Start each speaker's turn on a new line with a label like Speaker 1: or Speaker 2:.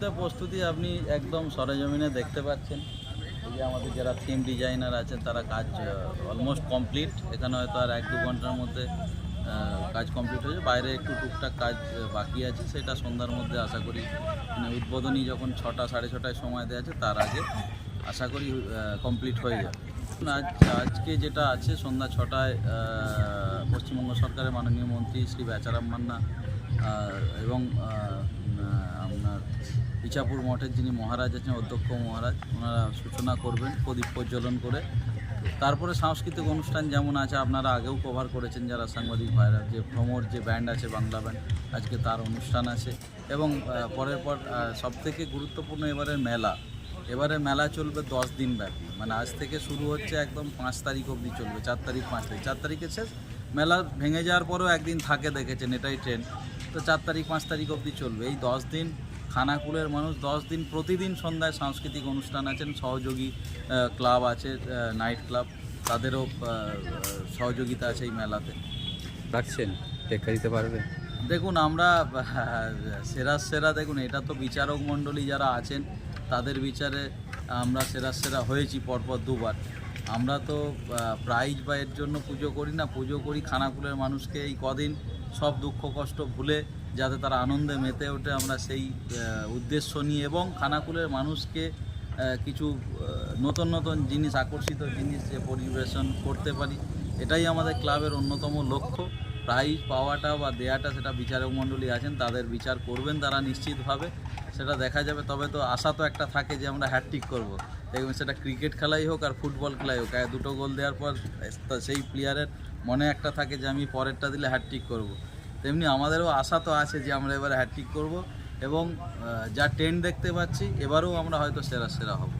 Speaker 1: মুহূর্তে প্রস্তুতি আপনি একদম সরেজমিনে দেখতে পাচ্ছেন। এই যে আমাদের যারা থিম ডিজাইনার আছেন, তারা কাজ অলমোস্ট কমপ্লিট এখানে হয়তো আর এক দু ঘণ্টার মধ্যে কাজ কমপ্লিট হয়েছে বাইরে একটু টুকটাক কাজ বাকি আছে। সেটা সন্ধ্যার মধ্যে আশা করি মানে উদ্বোধনী যখন ছটা, সাড়ে ছটায় সময় দেওয়া আছে, তার আগে আশা করি কমপ্লিট হয়ে যাবে। আজ, আজকে যেটা আছে, সন্ধ্যা ছটায় পশ্চিমবঙ্গ সরকারের মাননীয় মন্ত্রী শ্রী বেচারাম মান্না এবং আপনার ইচাপুর মঠের যিনি মহারাজ আছেন, অধ্যক্ষ মহারাজ, ওনারা সূচনা করবেন, প্রদীপ প্রজ্বলন করে। তারপরে সাংস্কৃতিক অনুষ্ঠান যেমন আছে, আপনারা আগেও কভার করেছেন যারা সাংবাদিক ভাইরা, যে ভ্রমর যে ব্যান্ড আছে, বাংলা ব্যান্ড আজকে তার অনুষ্ঠান আছে। এবং পরের পর সব থেকে গুরুত্বপূর্ণ এবারের মেলা। এবারে মেলা চলবে দশ দিন ব্যাপী। মানে আজ থেকে শুরু হচ্ছে একদম পাঁচ তারিখ অবধি চলবে, চার তারিখ পাঁচ তারিখ। চার তারিখে শেষ, মেলা ভেঙে যাওয়ার পরেও একদিন থাকে দেখেছেন, এটাই ট্রেন তো চার তারিখ পাঁচ তারিখ অবধি চলবে। এই দশ দিন খানাকুলের মানুষ দশ দিন প্রতিদিন সন্ধ্যায় সাংস্কৃতিক অনুষ্ঠান আছেন সহযোগী ক্লাব আছে নাইট ক্লাব তাদেরও সহযোগিতা আছে এই মেলাতে।
Speaker 2: রাখছেন? ব্যাখ্যা দিতে পারবে?
Speaker 1: দেখুন আমরা সেরা সেরা দেখুন এটা তো বিচারক মণ্ডলী যারা আছেন তাদের বিচারে আমরা সেরা সেরা হয়েছি পরপর দুবার। আমরা তো প্রাইজ বা এর জন্য পুজো করি না পুজো করি খানাকুলের মানুষকে এই কদিন। সব দুঃখ কষ্ট ভুলে যাতে তারা আনন্দে মেতে ওঠে আমরা সেই উদ্দেশ্য নিয়ে এবং খানাকুলের মানুষকে কিছু নতুন নতুন জিনিস, আকর্ষিত জিনিস পরিবেশন করতে পারি, এটাই আমাদের ক্লাবের অন্যতম লক্ষ্য। প্রাইজ পাওয়াটা বা দেয়াটা সেটা বিচারক মণ্ডলী আছেন, তাদের বিচার করবেন, তারা নিশ্চিতভাবে সেটা দেখা যাবে। তবে তো আশা তো একটা থাকে যে আমরা হ্যাট্রিক করব। দেখবেন সেটা ক্রিকেট খেলাই হোক আর ফুটবল খেলাই হোক দুটো গোল দেওয়ার পর সেই প্লেয়ারের মনে একটা থাকে যে আমি পরেরটা দিলে হ্যাট্রিক করব। তেমনি আমাদেরও আশা তো আছে যে আমরা এবারে হ্যাট্রিক করব এবং যা ট্রেন্ড দেখতে পাচ্ছি, এবারেও আমরা হয়তো সেরা সেরা হব।